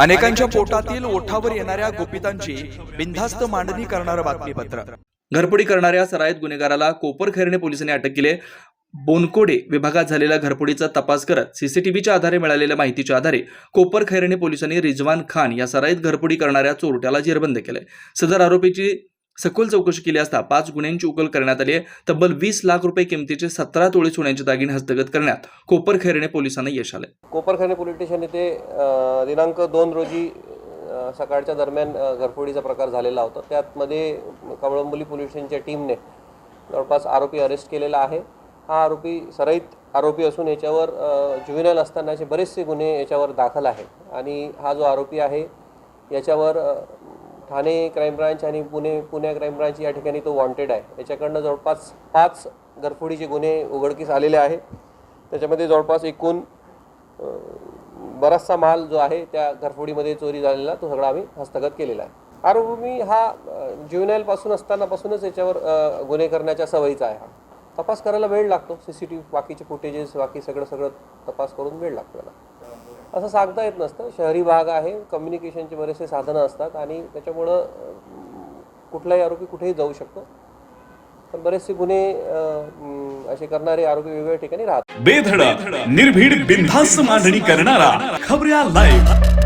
अनेकांच्या पोटातील ओठावर येणाऱ्या गोपितांची बिनधास्त मांडणी करणारं बातमीपत्र. घरपोडी करणाऱ्या सराईत गुन्हेगाराला कोपरखैरणे पोलिसांनी अटक केली बोनकोडे विभागात झालेल्या घरफोडीचा तपास करत सीसीटीव्हीच्या आधारे मिळालेल्या माहितीच्या आधारे कोपरखैरणे पोलिसांनी रिजवान खान या सराईत घरपुडी करणाऱ्या चोरट्याला जेरबंद केलंय. सदर आरोपीची सखोल चौकशी केली असता पाच गुन्ह्यांची उकल करण्यात आली आहे. तब्बल वीस लाख रुपये किमतीचे सतरा तोळे सोन्याचे दागिने हस्तगत करण्यात कोपरखैरणे पोलिसांना यश आले कोपरखैरणे पोलीस स्टेशन येथे दिनांक दोन रोजी सकाळच्या दरम्यान घरफोडीचा प्रकार झालेला होता. त्यातमध्ये कवळंबोली पोलीस स्टेशनच्या टीमने जवळपास आरोपी अरेस्ट केलेला आहे. हा आरोपी सराईत आरोपी असून याच्यावर ज्युव्हिनल असतानाचे बरेचसे गुन्हे याच्यावर दाखल आहेत. आणि हा जो आरोपी आहे याच्यावर ठाणे क्राईम ब्रांच आणि पुणे पुणे क्राईम ब्रांच या ठिकाणी तो वॉन्टेड आहे. त्याच्याकडनं जवळपास पाच घरफोडीचे गुन्हे उघडकीस आलेले आहे. त्याच्यामध्ये जवळपास एकूण बराचसा माल जो आहे त्या घरफोडीमध्ये चोरी झालेला तो सगळा आम्ही हस्तगत केलेला आहे. आरोपी हा ज्युनाईलपासून असतानापासूनच याच्यावर गुन्हे करण्याच्या सवयीचा आहे हा. तपास करायला वेळ लागतो. सी सी टी व्ही बाकीचे फुटेजेस बाकी सगळं सगळं तपास करून वेळ लागतो त्याला. असं सांगता येत नसतं. शहरी भाग आहे कम्युनिकेशनचे बरेचसे साधनं असतात आणि त्याच्यामुळं कुठलाही आरोपी कुठेही जाऊ शकतो. पण बरेचसे गुन्हे असे करणारे आरोपी वेगवेगळ्या ठिकाणी राहतात. बेधड निर्भीड बिनधास्त मांडणी करणारा खबऱ्या लाईव्ह